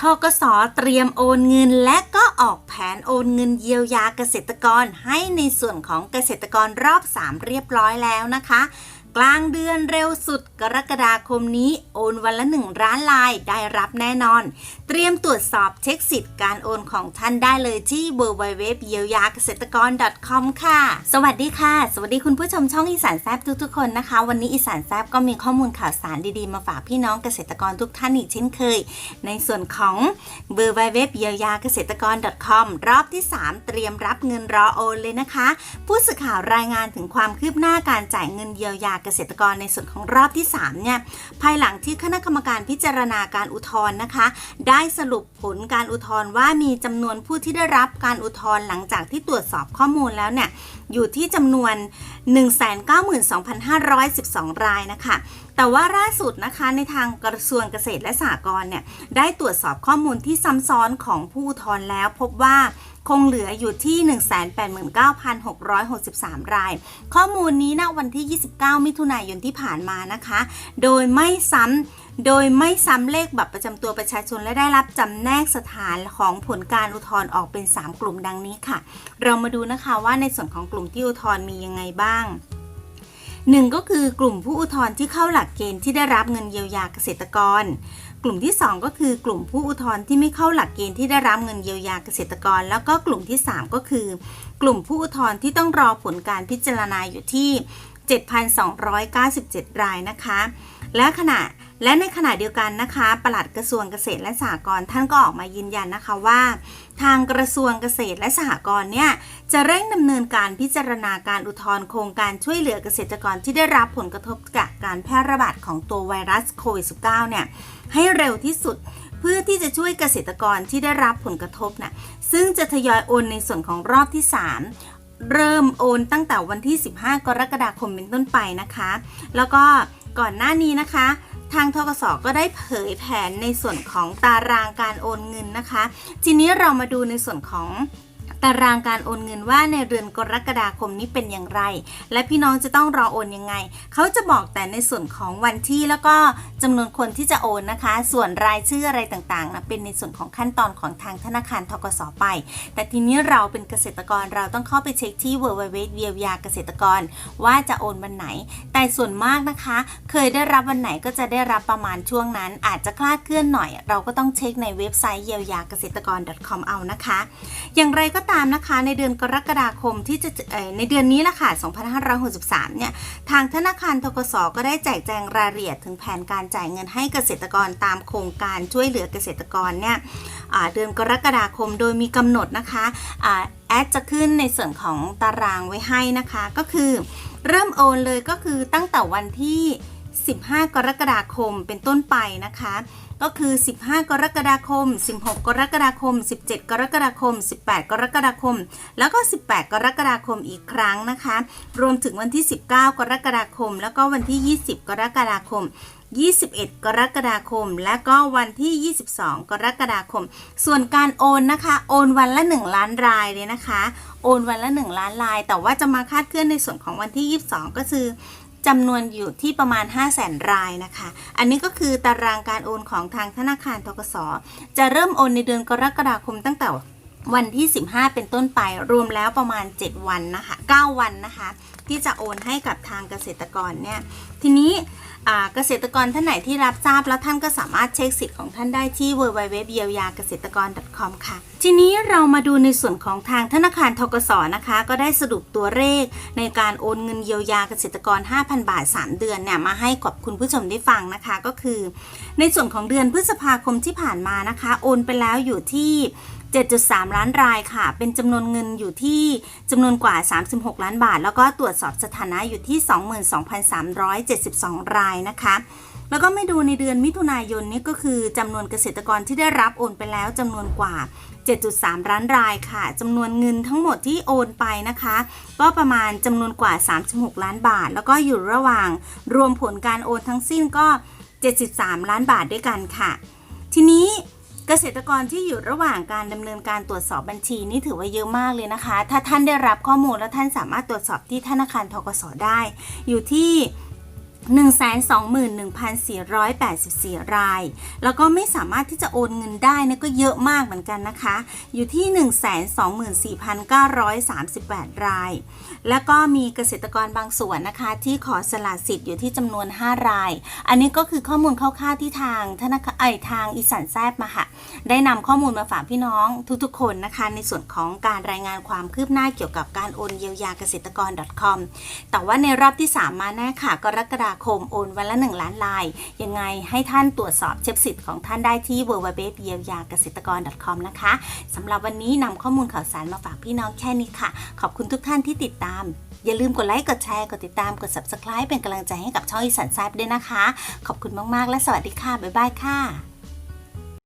ทกสเตรียมโอนเงิน และก็ออกแผนโอนเงินเยียวยาเกษตรกรให้ในส่วนของเกษตรกรรอบ 3 เรียบร้อยแล้วนะคะ กลางเดือนเร็วสุดกรกฎาคมนี้ โอนวันละ1ร้านลายได้รับแน่นอน เตรียมตรวจสอบเช็คสิทธิ์การโอนของท่านได้เลยที่ w w w เยียวยาเกษตรกร .com ค่ะ สวัสดีค่ะ สวัสดีคุณผู้ชมช่องอีสานแซบทุกๆคนนะคะ วันนี้อีสานแซบก็มีข้อมูลข่าวสารดีๆ มาฝากพี่น้องเกษตรกรทุกท่านอีกเช่นเคย ในส่วนของ w w w เยียวยาเกษตรกร .com รอบที่ 3 เตรียมรับเงินรอโอนเลยนะคะ ผู้สื่อข่าวรายงานถึงความคืบหน้าการจ่ายเงินเยียวยาเกษตรกรในส่วนของรอบที่3เนี่ยภายหลังที่คณะกรรมการพิจารณาการอุทธรณ์นะคะ ได้สรุปผลการอุทธรณ์ว่ามีจำนวนผู้ที่ได้รับการอุทธรณ์หลังจากที่ตรวจสอบข้อมูลแล้วเนี่ยอยู่ที่จำนวน 192,512 รายนะคะ แต่ว่าล่าสุดนะคะในทางกระทรวงเกษตรและสหกรณ์เนี่ยได้ตรวจสอบข้อมูลที่ซ้ำซ้อนของผู้อุทธรณ์แล้วพบว่าคงเหลืออยู่ที่ 189,663 ราย ข้อมูลนี้ณวันที่ 29 มิถุนายนที่ผ่านมานะคะ โดยไม่ซ้ำ โดยไม่ซ้ำเลขบัตรประจำตัวประชาชนและได้รับจำแนกสถานของผลการอุทธรณ์ออกเป็น 3 กลุ่มดังนี้ค่ะ เรามาดูนะคะว่าในส่วนของกลุ่มที่อุทธรณ์มียังไงบ้าง หนึ่งก็คือกลุ่มผู้อุทธรณ์ที่เข้าหลักเกณฑ์ที่ได้รับเงินเยียวยาเกษตรกร กลุ่มที่ 2 ก็คือกลุ่มผู้อุทธรณ์ที่ไม่เข้าหลักเกณฑ์ที่ได้รับเงินเยียวยาเกษตรกร แล้วก็กลุ่มที่ 3 ก็คือ กลุ่มผู้อุทธรณ์ที่ต้องรอผลการพิจารณาอยู่ที่ 7,297 รายนะคะ และขณะ และในขณะเดียวกันนะคะ ปลัดกระทรวงเกษตรและสหกรณ์ท่านก็ออกมายืนยันนะคะว่า ทางกระทรวงเกษตรและสหกรณ์เนี่ยจะเร่งดำเนินการพิจารณาการอุทธรณ์โครงการช่วยเหลือเกษตรกรที่ได้รับผลกระทบจากการแพร่ระบาดของตัวไวรัสโควิด -19 เนี่ยให้เร็วที่สุดเพื่อที่จะช่วยเกษตรกรที่ได้รับผลกระทบนะซึ่งจะทยอยโอนในส่วนของรอบที่ 3 เริ่มโอนตั้งแต่วันที่ 15 กรกฎาคมเป็นต้นไปนะคะ แล้วก็ก่อนหน้านี้นะคะ ทางทกสก็ได้เผยแผนในส่วนของตารางการโอนเงินนะคะ ทีนี้เรามาดูในส่วนของ ตารางการโอนเงินว่าในเดือนกรกฎาคมนี้เป็นอย่างไร และพี่น้องจะต้องรอโอนยังไง เขาจะบอกแต่ในส่วนของวันที่แล้วก็จำนวนคนที่จะโอนนะคะ ส่วนรายชื่ออะไรต่างๆนะเป็นในส่วนของขั้นตอนของทางธนาคารทกสไป แต่ทีนี้เราเป็นเกษตรกรเราต้องเข้าไปเช็คที่ w w w เยียวยาเกษตรกร ว่าจะโอนวันไหน แต่ส่วนมากนะคะ เคยได้รับวันไหนก็จะได้รับประมาณช่วงนั้น อาจจะคลาดเคลื่อนหน่อย เราก็ต้องเช็คในเว็บไซต์เยียวยาเกษตรกร .com เอานะคะ อย่างไรก็ตามนะคะในเดือนกรกฎาคมที่จะในเดือนนี้ละค่ะ 2563 เนี่ย ทางธนาคารทกสก็ได้แจกแจงรายละเอียดถึงแผนการจ่ายเงินให้เกษตรกรตามโครงการช่วยเหลือเกษตรกรเนี่ยเดือนกรกฎาคมโดยมีกำหนดนะคะอแอดจะขึ้นในส่วนของตารางไว้ให้นะคะ ก็คือเริ่มโอนเลยก็คือตั้งแต่วันที่ 15 กรกฎาคมเป็นต้นไปนะคะ ก็คือ 15 กรกฎาคม 16 กรกฎาคม 17 กรกฎาคม 18 กรกฎาคม แล้วก็ 18 กรกฎาคมอีกครั้งนะคะ รวมถึงวันที่ 19 กรกฎาคม แล้วก็วันที่ 20 กรกฎาคม 21 กรกฎาคม และก็วันที่ 22 กรกฎาคม ส่วนการโอนนะคะ โอนวันละ 1 ล้านรายเลยนะคะ โอนวันละ 1 ล้านราย แต่ว่าจะมาคาดเคลื่อนในส่วนของวันที่ 22 ก็คือ จำนวนอยู่ที่ประมาณ 500,000 รายนะคะ อันนี้ก็คือตารางการโอนของทางธนาคารทกสจะเริ่มโอนในเดือนกรกฎาคมตั้งแต่ วันที่ 15 เป็นต้นไปรวมแล้วประมาณ 7 วันนะคะ 9 วันนะคะ ที่จะโอนให้กับทางเกษตรกรเนี่ยทีนี้เกษตรกรท่านไหนที่รับทราบแล้วท่านก็สามารถเช็คสิทธิ์ของท่านได้ที่ www เยียวยาเกษตรกร .com ค่ะ ทีนี้เรามาดูในส่วนของทางธนาคารทกสนะคะ ก็ได้สรุปตัวเลขในการโอนเงินเยียวยาเกษตรกร 5,000 บาท 3 เดือนเนี่ยมาให้กับคุณผู้ชมได้ฟังนะคะก็คือ ในส่วนของเดือนพฤษภาคมที่ผ่านมานะคะ โอนไปแล้วอยู่ที่ 7.3 ล้านรายค่ะ เป็นจำนวนเงินอยู่ที่จำนวนกว่า 36 ล้านบาท แล้วก็ตรวจสอบสถานะอยู่ที่ 22,372 รายนะคะแล้วก็ไม่ดูในเดือนมิถุนายนนี่ก็คือจำนวนเกษตรกรที่ได้รับโอนไปแล้วจำนวนกว่า 7.3 ล้านรายค่ะจำนวนเงินทั้งหมดที่โอนไปนะคะ ก็ประมาณจำนวนกว่า 36 ล้านบาท แล้วก็อยู่ระหว่างรวมผลการโอนทั้งสิ้นก็ 73 ล้านบาทด้วยกันค่ะ ทีนี้ เกษตรกรที่อยู่ระหว่างการดำเนินการตรวจสอบบัญชีนี่ถือว่าเยอะมากเลยนะคะ ถ้าท่านได้รับข้อมูลแล้วท่านสามารถตรวจสอบที่ธนาคารทกสได้ อยู่ที่ 121,484 ราย แล้วก็ไม่สามารถที่จะโอนเงินได้นะก็เยอะมากเหมือนกันนะคะ อยู่ที่ 124,938 ราย แล้วก็มีเกษตรกรบางส่วนนะคะ ที่ขอสละสิทธิ์อยู่ที่จำนวน 5 ราย อันนี้ก็คือข้อมูลคร่าวๆที่ทางธนาคารไอทางอีสานแซบมาค่ะ ได้นำข้อมูลมาฝากพี่น้องทุกๆ คนนะคะ ในส่วนของการรายงานความคืบหน้าเกี่ยวกับการโอนเยียวยาเกษตรกร .com แต่ว่าในรอบที่ 3 มาแน่ค่ะกรกฎาคมโอนวันละ 1 ล้านลาย ยังไงให้ท่านตรวจสอบเช็คสิทธิ์ของท่านได้ที่ www เยียวยาเกษตรกร .com นะคะสำหรับวันนี้นำข้อมูลข่าวสารมาฝากพี่น้องแค่นี้ค่ะ ขอบคุณทุกท่านที่ติดตาม อย่าลืมกดไลค์ กดแชร์ กดติดตาม กด subscribe เป็นกำลังใจให้กับช่องอีสานแซบด้วยนะคะ ขอบคุณมาก ๆ และสวัสดีค่ะ บ๊ายบายค่ะ